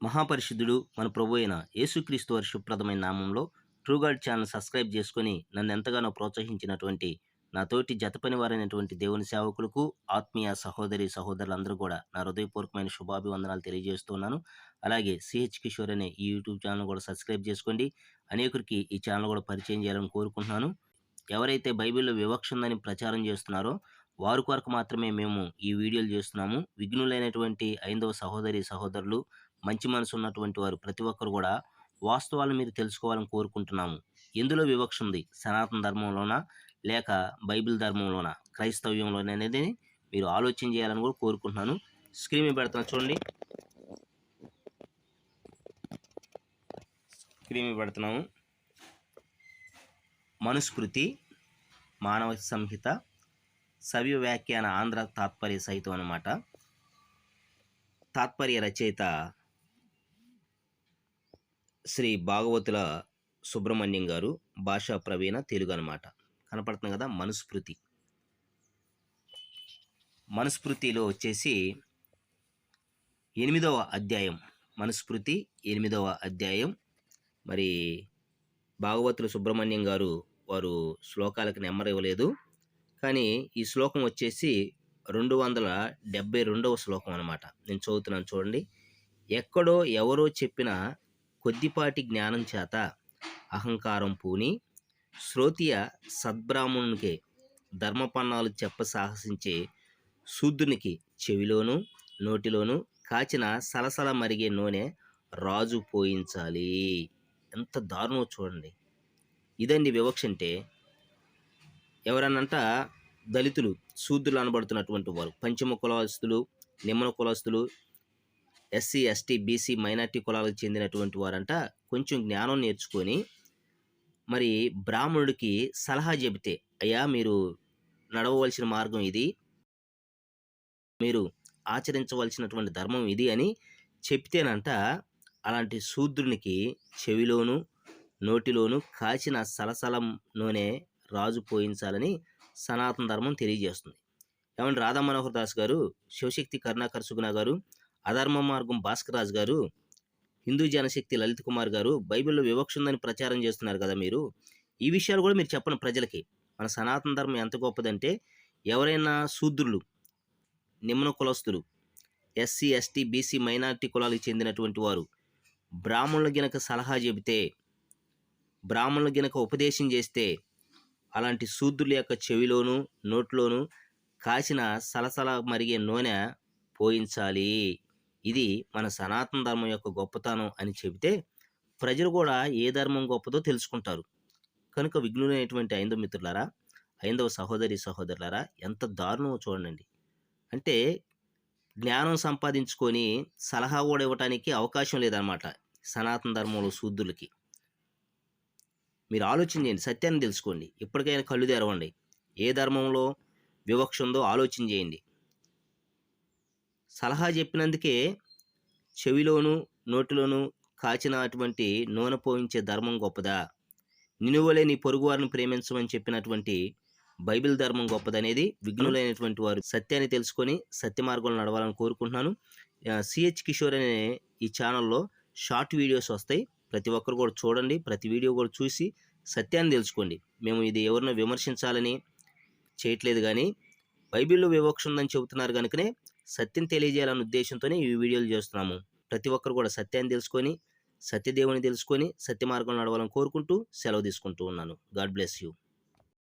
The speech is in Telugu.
మహాపరిశుద్ధుడు మన ప్రభు అయిన యేసుక్రీస్తు వర్షప్రదమైన నామంలో ట్రూగాడ్ ఛానల్ సబ్స్క్రైబ్ చేసుకొని నన్ను ఎంతగానో ప్రోత్సహించినటువంటి నా తోటి జతపని వారైనటువంటి దేవుని సేవకులకు ఆత్మీయ సహోదరి సహోదరులందరూ కూడా నా హృదయపూర్వకమైన శుభాభివందనాలు తెలియజేస్తున్నాను అలాగే సిహెచ్ కిషోర్ అనే ఈ యూట్యూబ్ ఛానల్ కూడా సబ్స్క్రైబ్ చేసుకోండి. అనేకురికి ఈ ఛానల్ కూడా పరిచయం చేయాలని కోరుకుంటున్నాను. ఎవరైతే బైబిల్లో వివక్ష ఉందని ప్రచారం చేస్తున్నారో వారి కొరకు మాత్రమే మేము ఈ వీడియోలు చేస్తున్నాము. విఘ్నులైనటువంటి ఐదవ సహోదరి సహోదరులు మంచి మనసు ఉన్నటువంటి వారు ప్రతి ఒక్కరు కూడా వాస్తవాలు మీరు తెలుసుకోవాలని కోరుకుంటున్నాము. ఎందులో వివక్ష ఉంది? సనాతన ధర్మంలోనా? లేక బైబిల్ ధర్మంలోనా? క్రైస్తవ్యంలోనే అనేది మీరు ఆలోచన చేయాలని కూడా కోరుకుంటున్నాను. స్క్రీన్ మీద పెడుతున్నా చూడండి. స్క్రీన్ మీద పెడుతున్నాము. మనుస్మృతి మానవ సంహిత సవ్య వ్యాఖ్యాన ఆంధ్ర తాత్పర్య సహితం అన్నమాట. తాత్పర్య రచయిత శ్రీ భాగవతుల సుబ్రహ్మణ్యం గారు భాషా ప్రవీణ తెలుగు అనమాట కనపడుతుంది కదా మనుస్మృతి. మనుస్మృతిలో వచ్చేసి ఎనిమిదవ అధ్యాయం. మనుస్మృతి ఎనిమిదవ అధ్యాయం. మరి భాగవతుల సుబ్రహ్మణ్యం గారు వారు శ్లోకాలకు నెంబర్ ఇవ్వలేదు కానీ ఈ శ్లోకం వచ్చేసి రెండు వందల డెబ్బై రెండవ శ్లోకం అనమాట నేను చదువుతున్నాను చూడండి. ఎక్కడో ఎవరో చెప్పిన కొద్దిపాటి జ్ఞానం చేత అహంకారం పూని శ్రోతియ సద్బ్రాహ్మణునికి ధర్మపన్నాలు చెప్ప సాహసించే శూద్రునికి చెవిలోనూ నోటిలోనూ కాచిన సలసల మరిగే నూనె రాజు పోయించాలి. ఎంత దారుణమో చూడండి. ఇదండి వివక్ష అంటే ఎవరన్నంట దళితులు శూద్రులు అనబడుతున్నటువంటి వారు పంచమ కులస్తులు నిమ్మన కులస్తులు ఎస్సీ ఎస్టీ బీసీ మైనార్టీ కులాలకు చెందినటువంటి వారంట. కొంచెం జ్ఞానం నేర్చుకొని మరి బ్రాహ్మణుడికి సలహా చెబితే అయ్యా మీరు నడవవలసిన మార్గం ఇది. మీరు ఆచరించవలసినటువంటి ధర్మం ఇది అని చెప్తేనంట అలాంటి శూద్రునికి చెవిలోను నోటిలోను కాచిన సలసలం నూనె రాజు పోయించాలని సనాతన ధర్మం తెలియజేస్తుంది. ఏమంటే రాధా మనోహర్ దాస్ గారు శివశక్తి కరుణాకర్ సుగుణ గారు అధర్మ మార్గం భాస్కర్ రాజు గారు హిందూ జనశక్తి లలిత్ కుమార్ గారు బైబిల్లో వివక్ష ఉందని ప్రచారం చేస్తున్నారు కదా మీరు. ఈ విషయాలు కూడా మీరు చెప్పండి ప్రజలకి. మన సనాతన ధర్మం ఎంత గొప్పదంటే ఎవరైనా శూద్రులు నిమ్న కులస్తులు ఎస్సీ ఎస్టీ బీసీ మైనారిటీ కులాలకు చెందినటువంటి వారు బ్రాహ్మణుల గినక సలహా చెబితే బ్రాహ్మణుల గినక ఉపదేశం చేస్తే అలాంటి శూద్రుల యొక్క చెవిలోను నోట్లోను కాసిన సలసల మరిగే నూనె పోయించాలి. ఇది మన సనాతన ధర్మం యొక్క గొప్పతనం అని చెబితే ప్రజలు కూడా ఏ ధర్మం గొప్పదో తెలుసుకుంటారు. కనుక విఘ్నులైనటువంటి ఐందవ మిత్రులారా ఐందవ సహోదరి సహోదరులారా ఎంత దారుణమో చూడండి. అంటే జ్ఞానం సంపాదించుకొని సలహా కూడా ఇవ్వటానికి అవకాశం లేదన్నమాట సనాతన ధర్మంలో శూద్రులకి. మీరు ఆలోచన చేయండి సత్యాన్ని తెలుసుకోండి. ఇప్పటికైనా కళ్ళు తెరవండి. ఏ ధర్మంలో వివక్ష ఉందో ఆలోచన చేయండి. సలహా చెప్పినందుకే చెవిలోనూ నోటిలోనూ కాచిన అటువంటి నూనె పోయించే ధర్మం గొప్పదా? నినువలే నీ పొరుగువారిని ప్రేమించమని చెప్పినటువంటి బైబిల్ ధర్మం గొప్పదనేది విఘ్నులైనటువంటి వారు సత్యాన్ని తెలుసుకొని సత్య మార్గంలో నడవాలని కోరుకుంటున్నాను. సిహెచ్ కిషోర్ అనే ఈ ఛానల్లో షార్ట్ వీడియోస్ వస్తాయి. ప్రతి ఒక్కరు కూడా చూడండి ప్రతి వీడియో కూడా చూసి సత్యాన్ని తెలుసుకోండి. మేము ఇది ఎవరినో విమర్శించాలని చేయట్లేదు కానీ బైబిల్లో వివక్ష ఉందని చెబుతున్నారు కనుకనే సత్యం తెలియజేయాలనే ఉద్దేశంతోనే ఈ వీడియోలు చేస్తున్నాము. ప్రతి ఒక్కరు కూడా సత్యాన్ని తెలుసుకొని సత్యదేవుని తెలుసుకొని సత్య మార్గంలో నడవాలని కోరుకుంటూ సెలవు తీసుకుంటూ ఉన్నాను. God bless you.